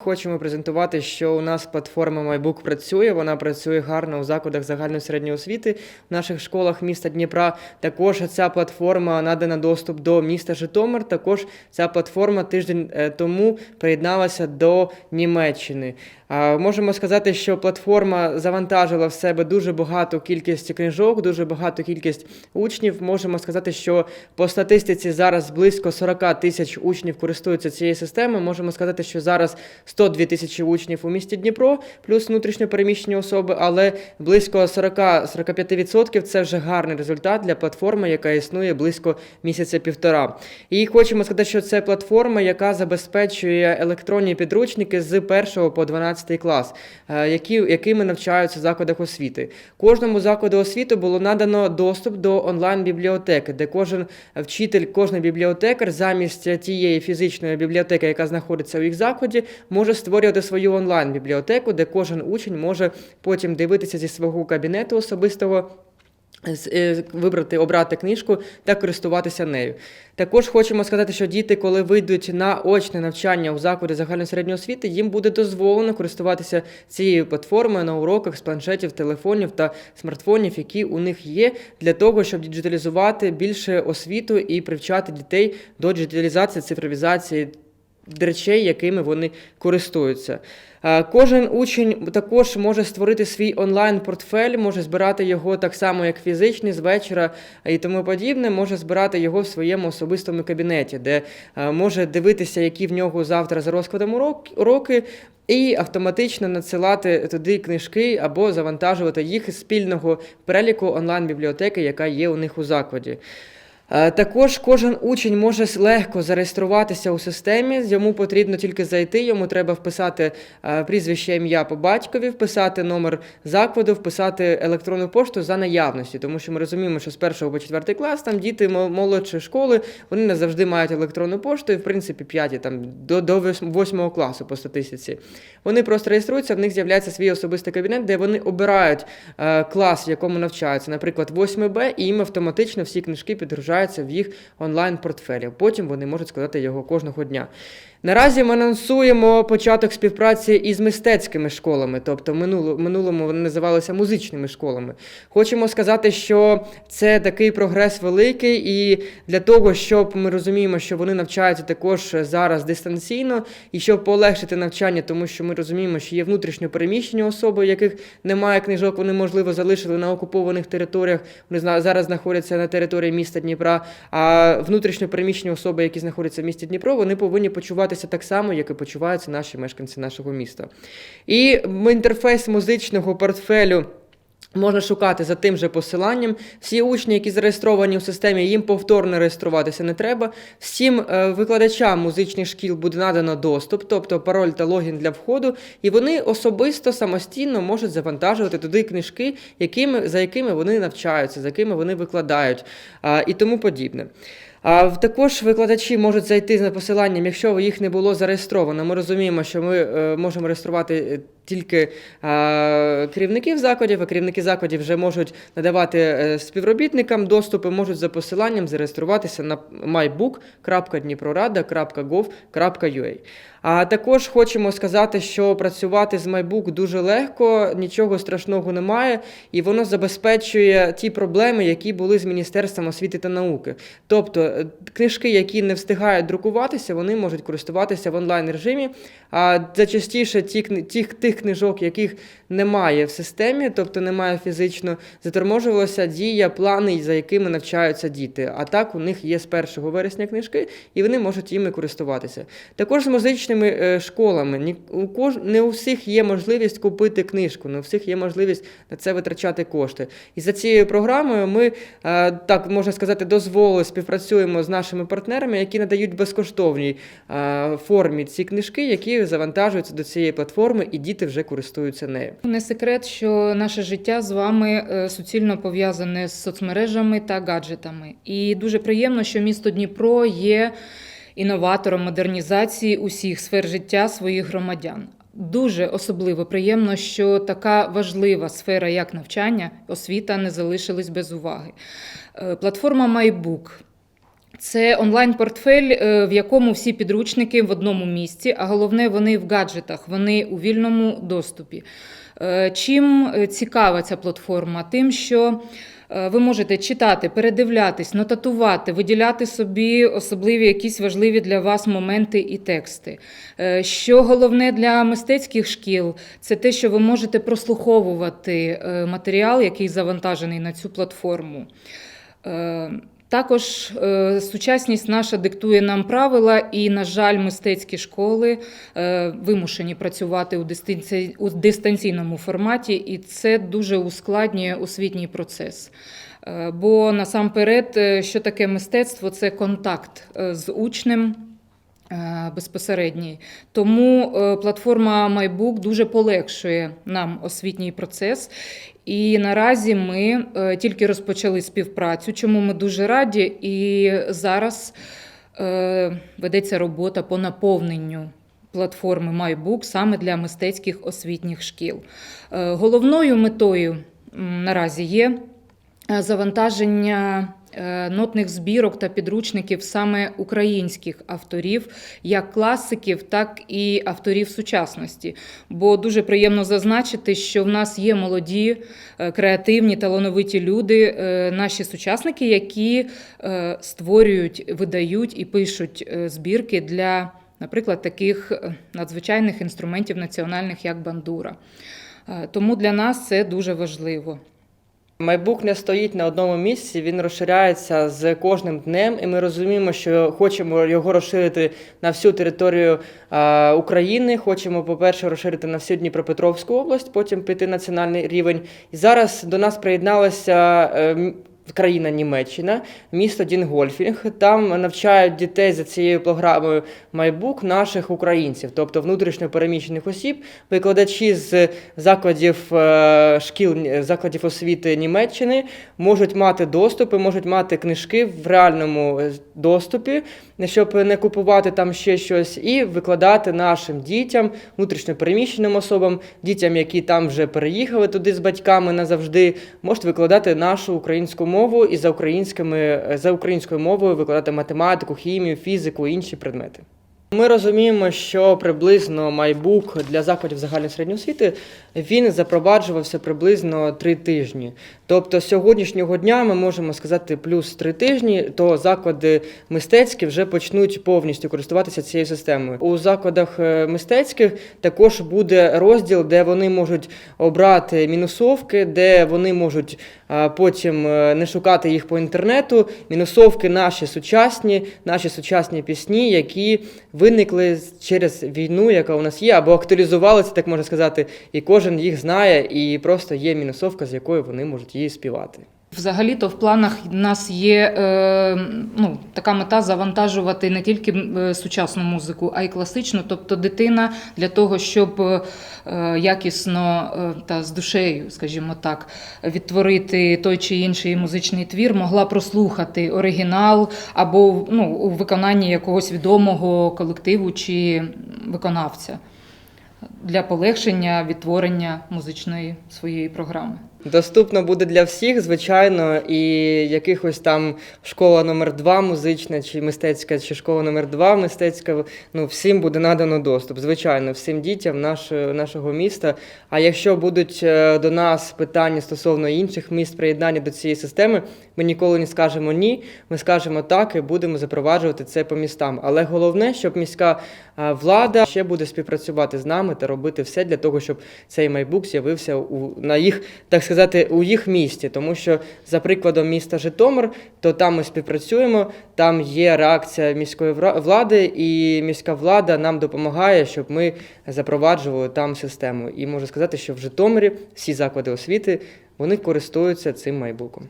Хочемо презентувати, що у нас платформа MyBook працює. Вона працює гарно у закладах загальної середньої освіти в наших школах міста Дніпра. Також ця платформа надана доступ до міста Житомир. Також ця платформа тиждень е, тому приєдналася до Німеччини. Можемо сказати, що платформа завантажила в себе дуже багату кількість книжок, дуже багату кількість учнів. Можемо сказати, що по статистиці зараз близько 40 тисяч учнів користуються цією системою. Можемо сказати, що зараз 102 тисячі учнів у місті Дніпро, плюс внутрішньо переміщені особи, але близько 40-45% це вже гарний результат для платформи, яка існує близько місяця-півтора. І хочемо сказати, що це платформа, яка забезпечує електронні підручники з 1 по 12 клас, е, які, якими навчаються в закладах освіти. Кожному закладу освіти було надано доступ до онлайн-бібліотеки, де кожен вчитель, кожен бібліотекар замість тієї фізичної бібліотеки, яка знаходиться у їх закладі, може створювати свою онлайн-бібліотеку, де кожен учень може потім дивитися зі свого кабінету особистого. е, Вибрати, обрати книжку та користуватися нею. Також хочемо сказати, що діти, коли вийдуть на очне навчання у закладі загальної середньої освіти, їм буде дозволено користуватися цією платформою на уроках з планшетів, телефонів та смартфонів, які у них є, для того, щоб діджиталізувати більше освіту і привчати дітей до діджиталізації, цифровізації речей, якими вони користуються. Е, Кожен учень також може створити свій онлайн-портфель, може збирати його так само, як фізичний, з вечора і тому подібне, може збирати його в своєму особистому кабінеті, де е, може дивитися, які в нього завтра за розкладом урок- уроки, і автоматично надсилати туди книжки або завантажувати їх з спільного переліку онлайн-бібліотеки, яка є у них у закладі. Е, Також кожен учень може легко зареєструватися у системі. Йому потрібно тільки зайти, йому треба вписати е, прізвище, ім'я по батькові, вписати номер закладу, вписати електронну пошту за наявності, тому що ми розуміємо, що з 1 по 4 клас там діти мо- молодшої школи вони не завжди мають електронну пошту, і в принципі 5 там до, до 8 класу по статистиці. Вони просто реєструються, в них з'являється свій особистий кабінет, де вони обирають е, клас, в якому навчаються, наприклад, 8 Б, і їм автоматично всі книжки підгружаються в їх онлайн-портфелі. Потім вони можуть складати його кожного дня. Наразі ми анонсуємо початок співпраці із мистецькими школами, тобто минуло- минулому вони називалися музичними школами. Хочемо сказати, що це такий прогрес великий, і для того, щоб ми розуміємо, що вони навчаються також зараз дистанційно, і щоб полегшити навчання, тому що ми розуміємо, що є внутрішньо переміщені особи, яких немає книжок, вони можливо залишили на окупованих територіях. Вони зараз знаходяться на території міста Дніпра. А внутрішньо переміщені особи, які знаходяться в місті Дніпро, вони повинні почуватися так само, як і почуваються наші мешканці нашого міста. І інтерфейс музичного портфелю. Можна шукати за тим же посиланням. Всі учні, які зареєстровані у системі, їм повторно реєструватися не треба. Всім е, викладачам музичних шкіл буде надано доступ, тобто пароль та логін для входу, і вони особисто самостійно можуть завантажувати туди книжки, якими, за якими вони навчаються, за якими вони викладають і тому подібне. А також викладачі можуть зайти за посиланням, якщо їх не було зареєстровано. Ми розуміємо, що ми е, можемо реєструвати е, тільки керівників закладів, а керівники закладів вже можуть надавати е, співробітникам доступи, можуть за посиланням зареєструватися на mybook.dniprorada.gov.ua. А також хочемо сказати, що працювати з MyBook дуже легко, нічого страшного немає, і воно забезпечує ті проблеми, які були з Міністерством освіти та науки. Тобто е, книжки, які не встигають друкуватися, вони можуть користуватися в онлайн режимі. А зачастіше ті, ті, тих книжок, яких немає в системі, тобто немає фізично, заторможувалася дія, плани, за якими навчаються діти. А так у них є з 1 вересня книжки, і вони можуть іми користуватися. Також з музичними е, школами. Не у всіх є можливість купити книжку, не у всіх є можливість на це витрачати кошти. І за цією програмою ми, е, так можна сказати, дозволили, співпрацюємо з нашими партнерами, які надають безкоштовній е, формі ці книжки, які завантажуються до цієї платформи, і діти вже користуються нею. Не секрет, що наше життя з вами суцільно пов'язане з соцмережами та гаджетами. І дуже приємно, що місто Дніпро є інноватором модернізації усіх сфер життя своїх громадян. Дуже особливо приємно, що така важлива сфера, як навчання, освіта, не залишились без уваги. Е, Платформа MyBook Це онлайн-портфель, е, в якому всі підручники в одному місці, а головне, вони в гаджетах, вони у вільному доступі. Е, Чим цікава ця платформа? Тим, що ви можете читати, передивлятись, нотатувати, виділяти собі особливі якісь важливі для вас моменти і тексти. Е, Що головне для мистецьких шкіл, це те, що ви можете прослуховувати е, матеріал, який завантажений на цю платформу. Також е, сучасність наша диктує нам правила, і, на жаль, мистецькі школи е, вимушені працювати у, дистанці... у дистанційному форматі, і це дуже ускладнює освітній процес. Е, Бо насамперед, що таке мистецтво? Це контакт з учнем. Е, Безпосередній. Тому е, платформа MyBook дуже полегшує нам освітній процес. І наразі ми е, тільки розпочали співпрацю, чому ми дуже раді. І зараз ведеться робота по наповненню платформи MyBook саме для мистецьких освітніх шкіл. Головною метою наразі є завантаження нотних збірок та підручників саме українських авторів, як класиків, так і авторів сучасності. Бо дуже приємно зазначити, що в нас є молоді, е, креативні, талановиті люди, е, наші сучасники, які е, створюють, видають і пишуть е, збірки для, наприклад, таких е, надзвичайних інструментів національних, як бандура. Е, Тому для нас це дуже важливо. Майбук не стоїть на одному місці, він розширяється з кожним днем, і ми розуміємо, що хочемо його розширити на всю територію е, України. Хочемо, по-перше, розширити на всю Дніпропетровську область, потім піти національний рівень. І зараз до нас приєдналася. е, м- Країна Німеччина, місто Дінгольфінг. Там навчають дітей за цією програмою Майбук наших українців, тобто внутрішньо переміщених осіб, викладачі з закладів е, шкіл закладів освіти Німеччини можуть мати доступи, можуть мати книжки в реальному е, доступі, щоб не купувати там ще щось, і викладати нашим дітям, внутрішньо переміщеним особам, дітям, які там вже переїхали туди з батьками назавжди, можуть викладати нашу українську мову і за українськими е, за українською мовою викладати математику, хімію, фізику і інші предмети. Ми розуміємо, що приблизно майбук для закладів загальної середньої освіти він запроваджувався приблизно три тижні. Тобто з сьогоднішнього дня ми можемо сказати плюс три тижні, то заклади мистецькі вже почнуть повністю користуватися цією системою. У закладах е, мистецьких також буде розділ, де вони можуть обрати мінусовки, де вони можуть потім е, не шукати їх по інтернету. Мінусовки наші сучасні, наші сучасні пісні, які виникли через війну, яка у нас є, або актуалізувалися, так можна сказати, і кожен їх знає, і просто є мінусовка, з якою вони можуть її співати. Взагалі-то в планах в нас є е, ну, така мета завантажувати не тільки е, сучасну музику, а й класичну. Тобто дитина для того, щоб е, якісно та з душею, скажімо так, відтворити той чи інший музичний твір, могла прослухати оригінал або ну, у виконанні якогось відомого колективу чи виконавця для полегшення відтворення музичної своєї програми. Доступно буде для всіх, звичайно, і якихось там школа номер 2 музична, чи мистецька, чи школа номер 2 мистецька. Ну, всім буде надано доступ. Звичайно, всім дітям нашого, нашого міста. А якщо будуть е, до нас питання стосовно інших міст приєднання до цієї системи, ми ніколи не скажемо ні. Ми скажемо так і будемо запроваджувати це по містам. Але головне, щоб міська е, влада ще буде співпрацювати з нами та робити все для того, щоб цей майбук з'явився у на їх, так сказати, у їх місті. Тому що, за прикладом міста Житомир, то там ми співпрацюємо, там є реакція міської влади, і міська влада нам допомагає, щоб ми запроваджували там систему. І можу сказати, що в Житомирі всі заклади освіти вони користуються цим майбуком.